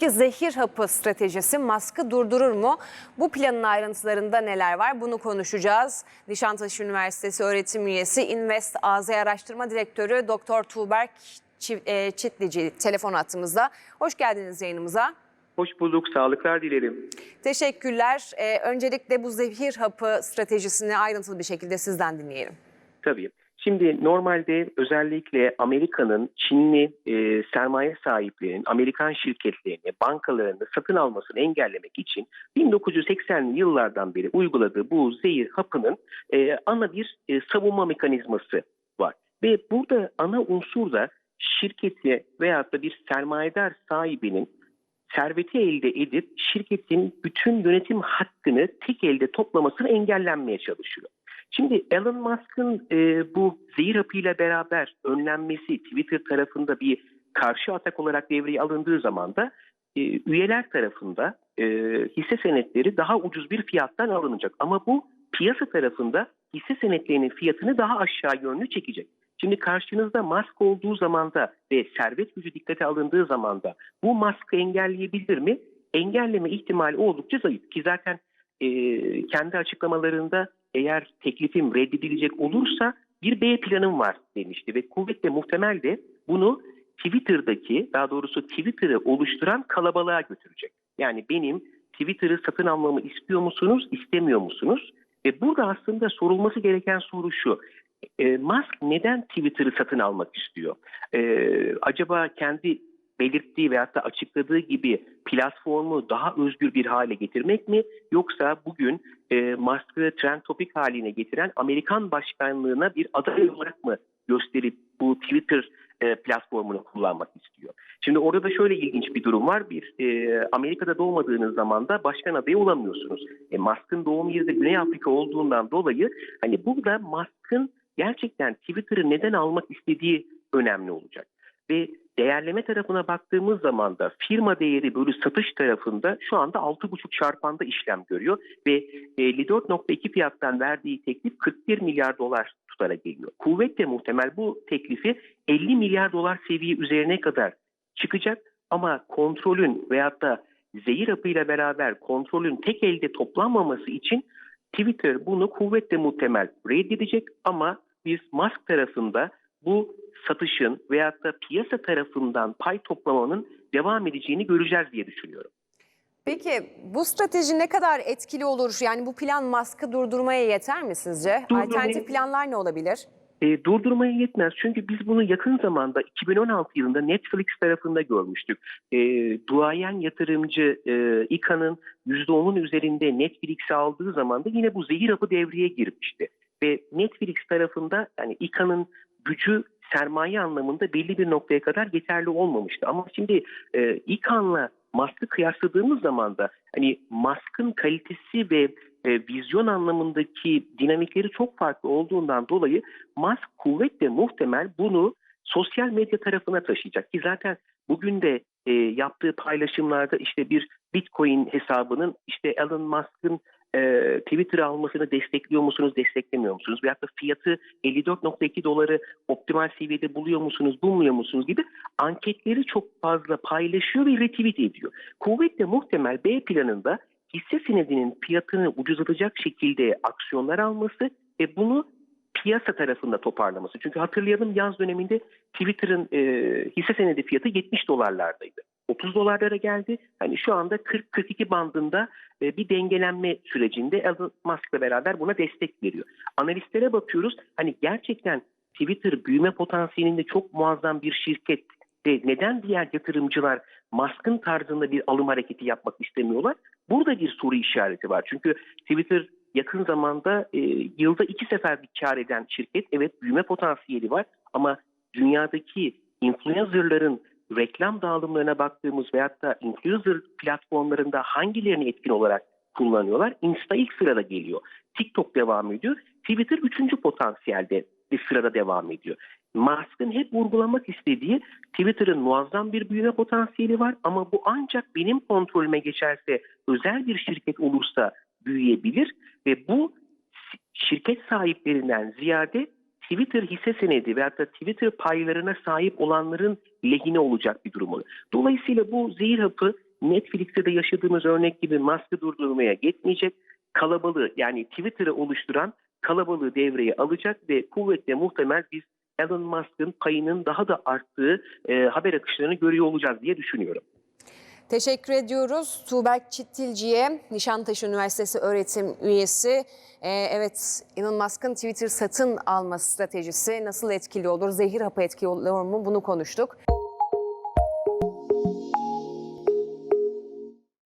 Peki zehir hapı stratejisi Musk'ı durdurur mu? Bu planın ayrıntılarında neler var? Bunu konuşacağız. Nişantaşı Üniversitesi öğretim üyesi Invest AZ Araştırma Direktörü Doktor Tuğberk e, Çitlici telefon hattımızda. Hoş geldiniz yayınımıza. Hoş bulduk, sağlıklar dilerim. Teşekkürler. Ee, öncelikle bu zehir hapı stratejisini ayrıntılı bir şekilde sizden dinleyelim. Tabii. Şimdi normalde özellikle Amerika'nın Çinli e, sermaye sahiplerinin Amerikan şirketlerini, bankalarını satın almasını engellemek için 1980'li yıllardan beri uyguladığı bu zehir hapının e, ana bir e, savunma mekanizması var. Ve burada ana unsur da şirketi veyahut da bir sermayedar sahibinin serveti elde edip şirketin bütün yönetim hakkını tek elde toplamasını engellenmeye çalışıyor. Şimdi Elon Musk'ın e, bu zehir hapıyla beraber önlenmesi Twitter tarafında bir karşı atak olarak devreye alındığı zaman da e, üyeler tarafında e, hisse senetleri daha ucuz bir fiyattan alınacak. Ama bu piyasa tarafında hisse senetlerinin fiyatını daha aşağı yönlü çekecek. Şimdi karşınızda Musk olduğu zaman da ve servet gücü dikkate alındığı zaman da bu Musk'ı engelleyebilir mi? Engelleme ihtimali oldukça zayıf ki zaten e, kendi açıklamalarında eğer teklifim reddedilecek olursa bir B planım var demişti ve kuvvetle muhtemel de bunu Twitter'daki daha doğrusu Twitter'ı oluşturan kalabalığa götürecek. Yani benim Twitter'ı satın almamı istiyor musunuz, istemiyor musunuz? Ve burada aslında sorulması gereken soru şu. E, Musk neden Twitter'ı satın almak istiyor? E, acaba kendi belirttiği veyahut da açıkladığı gibi platformu daha özgür bir hale getirmek mi? Yoksa bugün e, Musk'ı trend topik haline getiren Amerikan başkanlığına bir aday olarak mı gösterip bu Twitter e, platformunu kullanmak istiyor? Şimdi orada da şöyle ilginç bir durum var. Bir, e, Amerika'da doğmadığınız zaman da başkan adayı olamıyorsunuz. E, Musk'ın doğum yeri de Güney Afrika olduğundan dolayı hani burada Musk'ın gerçekten Twitter'ı neden almak istediği önemli olacak. Ve değerleme tarafına baktığımız zaman da firma değeri bölü satış tarafında şu anda 6,5 çarpanda işlem görüyor ve e, 54.2 fiyattan verdiği teklif 41 milyar dolar tutara geliyor. Kuvvetle muhtemel bu teklifi 50 milyar dolar seviye üzerine kadar çıkacak ama kontrolün veyahut da zehir hapıyla beraber kontrolün tek elde toplanmaması için Twitter bunu kuvvetle muhtemel reddedecek ama biz Musk tarafında bu satışın veyahut da piyasa tarafından pay toplamanın devam edeceğini göreceğiz diye düşünüyorum. Peki bu strateji ne kadar etkili olur? Yani bu plan Musk'ı durdurmaya yeter mi sizce? Durdurmaya- Alternatif planlar ne olabilir? E, durdurmaya yetmez çünkü biz bunu yakın zamanda 2016 yılında Netflix tarafında görmüştük. E, duayen yatırımcı e, İKA'nın %10'un üzerinde Netflix'i aldığı zaman da yine bu zehir hapı devreye girmişti. Ve Netflix tarafında yani İKA'nın gücü sermaye anlamında belli bir noktaya kadar yeterli olmamıştı. Ama şimdi e, İKAN'la Musk'ı kıyasladığımız zaman da hani Musk'ın kalitesi ve e, vizyon anlamındaki dinamikleri çok farklı olduğundan dolayı Musk kuvvetle muhtemel bunu sosyal medya tarafına taşıyacak ki zaten bugün de e, yaptığı paylaşımlarda işte bir Bitcoin hesabının işte Elon Musk'ın e, Twitter almasını destekliyor musunuz, desteklemiyor musunuz? Veyahut da fiyatı 54.2 doları optimal seviyede buluyor musunuz, bulmuyor musunuz gibi anketleri çok fazla paylaşıyor ve retweet ediyor. Kuvvetle muhtemel B planında hisse senedinin fiyatını ucuzlatacak şekilde aksiyonlar alması ve bunu piyasa tarafında toparlaması. Çünkü hatırlayalım yaz döneminde Twitter'ın e, hisse senedi fiyatı 70 dolarlardaydı. 30 dolarlara geldi. Hani şu anda 40-42 bandında e, bir dengelenme sürecinde Elon Musk'la beraber buna destek veriyor. Analistlere bakıyoruz. Hani gerçekten Twitter büyüme potansiyelinde çok muazzam bir şirket de neden diğer yatırımcılar Musk'ın tarzında bir alım hareketi yapmak istemiyorlar? Burada bir soru işareti var. Çünkü Twitter yakın zamanda e, yılda iki sefer bir kar eden şirket. Evet büyüme potansiyeli var ama dünyadaki influencerların reklam dağılımlarına baktığımız veyahut da influencer platformlarında hangilerini etkin olarak kullanıyorlar? Insta ilk sırada geliyor. TikTok devam ediyor. Twitter üçüncü potansiyelde bir sırada devam ediyor. Musk'ın hep vurgulamak istediği Twitter'ın muazzam bir büyüme potansiyeli var ama bu ancak benim kontrolüme geçerse özel bir şirket olursa büyüyebilir ve bu şirket sahiplerinden ziyade Twitter hisse senedi veyahut da Twitter paylarına sahip olanların lehine olacak bir durum olur. Dolayısıyla bu zehir hapı Netflix'te de yaşadığımız örnek gibi maske durdurmaya yetmeyecek. Kalabalığı yani Twitter'ı oluşturan kalabalığı devreye alacak ve kuvvetle muhtemel biz Elon Musk'ın payının daha da arttığı e, haber akışlarını görüyor olacağız diye düşünüyorum. Teşekkür ediyoruz Tuğberk Çittilci'ye, Nişantaşı Üniversitesi öğretim üyesi. Ee, evet, Elon Musk'ın Twitter satın alma stratejisi nasıl etkili olur, zehir hapı etkili olur mu bunu konuştuk.